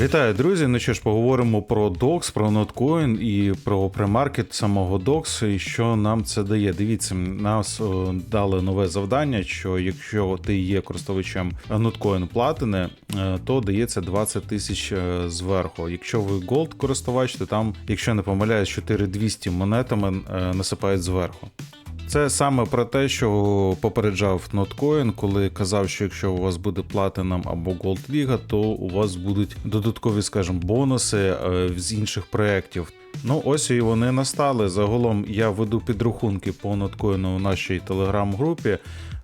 Вітаю, друзі. Ну що ж, поговоримо про DOX, про Notcoin і про премаркет самого DOX, і що нам це дає. Дивіться, нас о, дали нове завдання, що якщо ти є користувачем Notcoin платини, е, то дається 20 тисяч е, зверху. Якщо ви Gold користувач, то там, якщо не помиляюсь, 4200 монетами е, насипають зверху. Це саме про те, що попереджав Notcoin, коли казав, що якщо у вас буде платинам або Gold Ліга, то у вас будуть додаткові, скажімо, бонуси е, з інших проєктів. Ну, ось і вони настали. Загалом я веду підрахунки по ноткоїну у нашій телеграм-групі.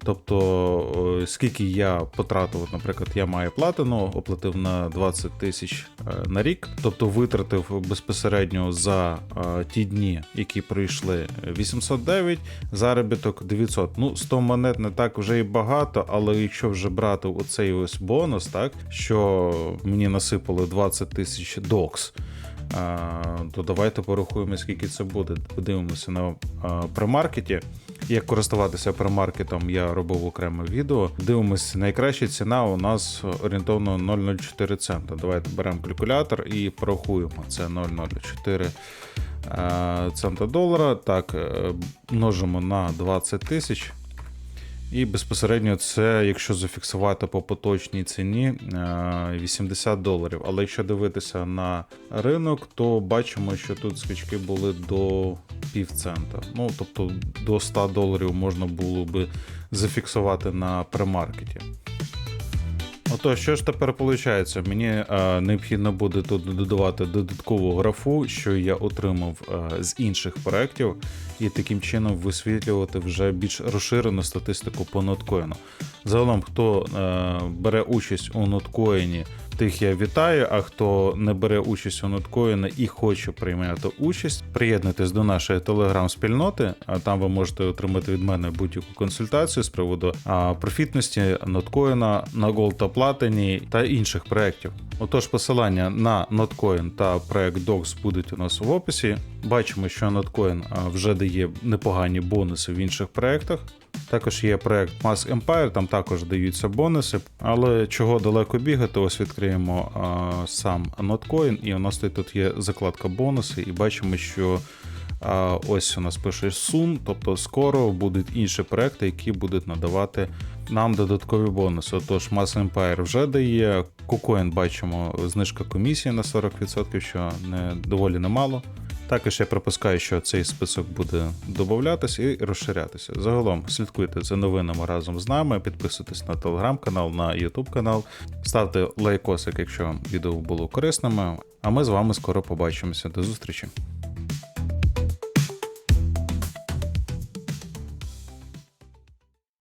Тобто, е, скільки я потратив, наприклад, я маю платину, оплатив на 20 тисяч е, на рік, тобто витратив безпосередньо за е, ті дні, які пройшли 809, заробіток 900. Ну, 100 монет не так вже і багато, але якщо вже брати оцей ось бонус, так що мені насипали 20 тисяч докс. То давайте порахуємо, скільки це буде. Подивимося на премаркеті. Як користуватися премаркетом, я робив окреме відео. Дивимося, найкраща ціна у нас орієнтовно 0,04 цента. Давайте беремо калькулятор і порахуємо. Це 0,04 е, цента долара. Так, е, множимо на 20 тисяч. І безпосередньо це, якщо зафіксувати по поточній ціні, е, 80 доларів. Але якщо дивитися на ринок, то бачимо, що тут скачки були до півцента. Ну тобто до 100 доларів можна було би зафіксувати на премаркеті. Ото, що ж тепер виходить? Мені е, необхідно буде тут додавати додаткову графу, що я отримав е, з інших проєктів, і таким чином висвітлювати вже більш розширену статистику по ноткоїну. Загалом, хто е, бере участь у ноткоїні, тих я вітаю. А хто не бере участь у ноткоїні і хоче приймати участь, приєднуйтесь до нашої телеграм-спільноти, а там ви можете отримати від мене будь-яку консультацію з приводу профітності ноткоїна на Gold та Platinum та інших проєктів. Отож, посилання на Notcoin та проект Docs будуть у нас в описі. Бачимо, що а, вже дає непогані бонуси в інших проєктах. Також є проект Mass Empire, там також даються бонуси. Але чого далеко бігати, ось відкриємо а, сам Notcoin, і у нас тут, є закладка бонуси, і бачимо, що а, ось у нас пише Soon, тобто скоро будуть інші проекти, які будуть надавати нам додаткові бонуси. Отож, Mass Empire вже дає. KuCoin бачимо знижка комісії на 40%, що не доволі немало. Також я пропускаю, що цей список буде додатися і розширятися. Загалом слідкуйте за новинами разом з нами, підписуйтесь на телеграм-канал, на Ютуб канал, ставте лайкосик, якщо відео було корисним. А ми з вами скоро побачимося. До зустрічі!